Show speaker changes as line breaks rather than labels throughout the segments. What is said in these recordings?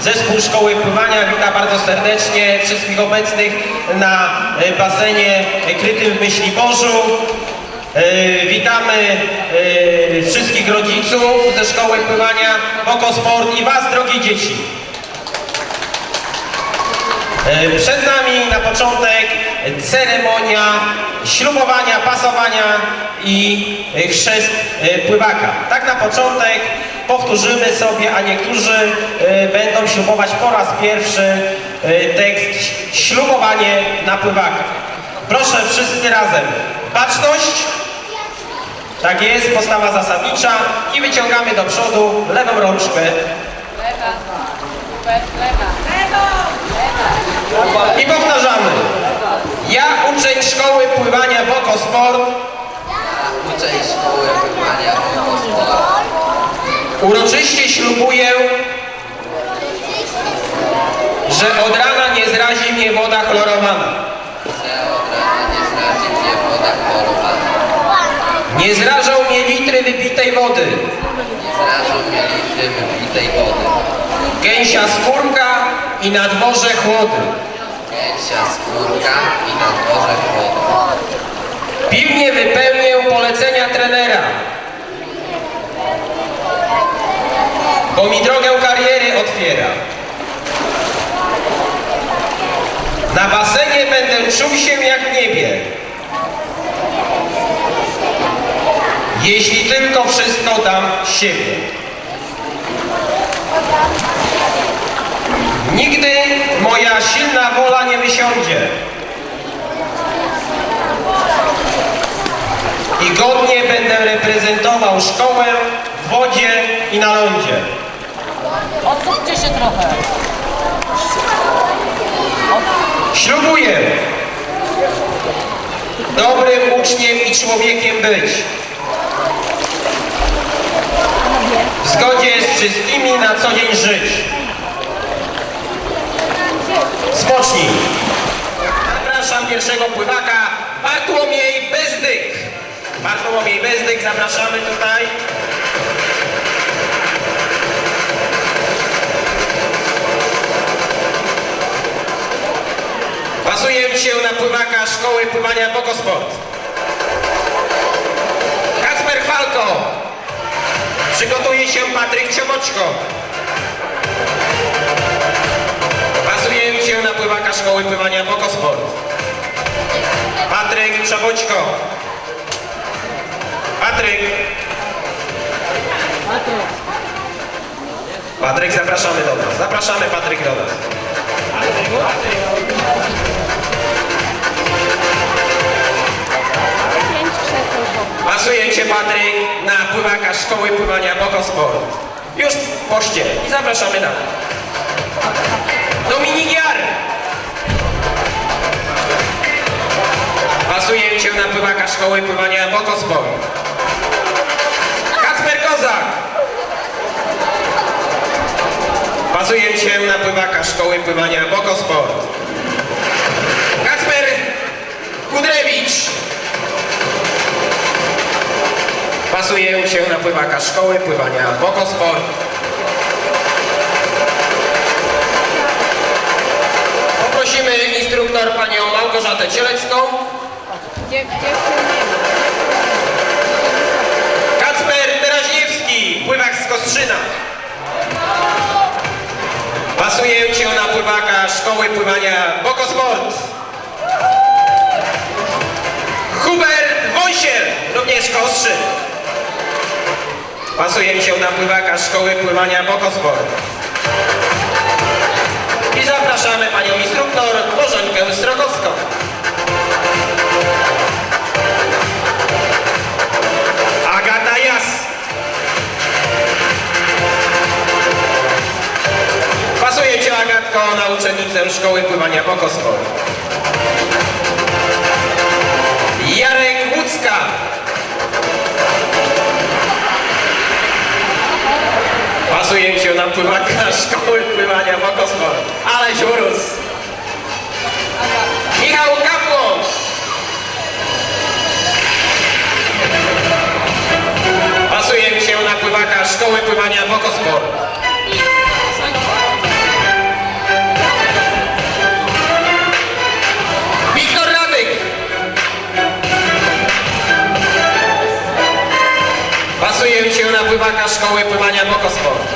Zespół Szkoły Pływania wita bardzo serdecznie wszystkich obecnych na e, basenie krytym w Myśliborzu. E, Witamy e, wszystkich rodziców ze Szkoły Pływania Bokosport i Was, drogie dzieci. Przed nami na początek ceremonia ślubowania, pasowania i chrzest pływaka. Tak na początek powtórzymy sobie, a niektórzy e, będą ślubować po raz pierwszy e, tekst ślubowanie na pływaka. Proszę wszyscy razem. Baczność. Tak jest, postawa zasadnicza i wyciągamy do przodu lewą rączkę
Lewa. Super, lewa.
I powtarzamy. Ja, uczeń szkoły pływania Bokosport,
uczeń szkoły pływania Bokosport,
uroczyście ślubuję, że od rana nie zrazi mnie woda chlorowana. zrażą mnie litry wypitej wody,
Nie zrażą mnie litry wypitej wody.
gęsia skórka i na dworze chłody.
Gęsia skórka i na dworze chłody.
Pilnie wypełnię polecenia trenera, bo mi drogę kariery otwiera. Na basenie będę czuł się jak w niebie. Jeśli tylko wszystko dam siebie. Nigdy moja silna wola nie wysiądzie. I godnie będę reprezentował szkołę w wodzie i na lądzie.
Odsuńcie się trochę.
Ślubuję dobrym uczniem i człowiekiem być. W zgodzie z wszystkimi na co dzień żyć. Spocznij. Zapraszam pierwszego pływaka Bartłomiej Bezdyk. Bartłomiej Bezdyk, zapraszamy tutaj. Pasuję się na pływaka szkoły pływania Bokosport. Kacper Falko. Przygotuje się Patryk Cioboczko. Pasuję się na pływaka szkoły pływania Bokosport. Patryk Czoboćko. Patryk. Patryk, zapraszamy do nas. Zapraszamy Patryk do nas. Pasuje Cię Patryk na pływaka szkoły pływania Bokosport. Już poście i zapraszamy dalej. Dominik Jar. Pasuje Cię na pływaka szkoły pływania Bokosport. Kacper Kozak. Pasuje Cię na pływaka szkoły pływania Bokosport. Kacper Kudrewicz. Pasuję się na pływaka szkoły pływania Bokosport. Poprosimy instruktor panią Małgorzatę Cielecką. Kacper Teraźniewski, pływak z Kostrzyna. Pasuję się na pływaka szkoły pływania Bokosport. Hubert Wojsier, również Kostrzyn. Pasuję się na pływaka szkoły pływania Bokosport. I zapraszamy panią instruktor Bożenkę Strogowską. Agata Jas. Pasuje Cię Agatko na uczennicę Szkoły Pływania Bokosport. przyjęciu na pływaka szkoły pływania Wokospor. Ale urósł. Michał Kapłon. Pasuje się na pływaka szkoły pływania
Wokospor. Pasuje się na pływaka szkoły pływania Bokosport.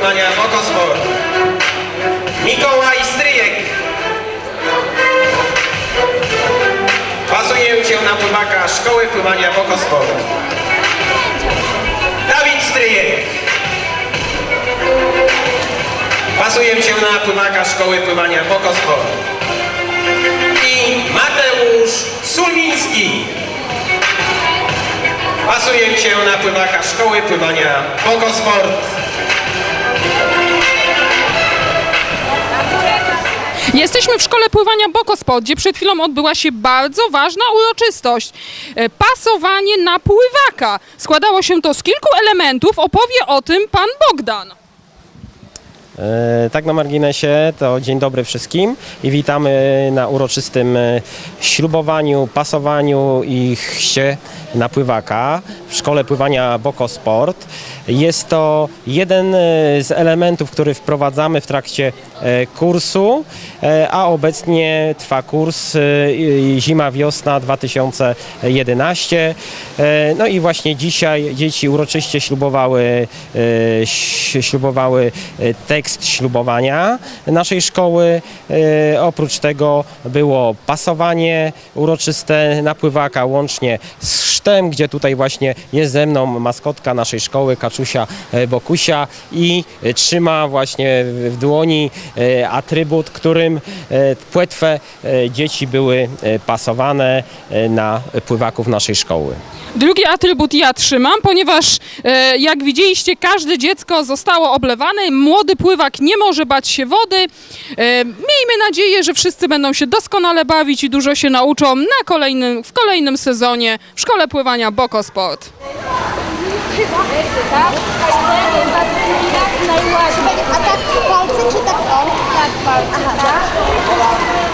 Pływania Bokosport. Mikołaj Stryjek. Pasuje się na pływaka Szkoły Pływania Bokosport. Dawid Stryjek. Pasuje się na pływaka Szkoły Pływania Bokosport. I Mateusz Sulmiński. Pasuje się na pływaka Szkoły Pływania Bokosport.
Jesteśmy w szkole pływania Bokosport, gdzie przed chwilą odbyła się bardzo ważna uroczystość. E, Pasowanie na pływaka. Składało się to z kilku elementów. Opowie o tym pan Bogdan.
E, Tak na marginesie, to dzień dobry wszystkim i witamy na uroczystym e, ślubowaniu, pasowaniu i chście na pływaka w Szkole Pływania Bokosport. Jest to jeden e, z elementów, który wprowadzamy w trakcie kursu, a obecnie trwa kurs zima-wiosna 2011. E, No i właśnie dzisiaj dzieci uroczyście ślubowały, ślubowały e, tekst ślubowania naszej szkoły. E, Oprócz tego było pasowanie uroczyste na pływaka łącznie z chrztem, gdzie tutaj właśnie jest ze mną maskotka naszej szkoły, Kaczusia e, Bokusia i trzyma właśnie w dłoni e, atrybut, którym płetwe e, dzieci były pasowane na pływaków naszej szkoły.
Drugi atrybut ja trzymam, ponieważ jak widzieliście, każde dziecko zostało oblewane. Młody pływak nie może bać się wody. E, miejmy nadzieję, że wszyscy będą się doskonale bawić i dużo się nauczą na kolejnym, w kolejnym sezonie w szkole pływania?
Jak najładniej. A tak palce czy tak? Tak, palce. Tak.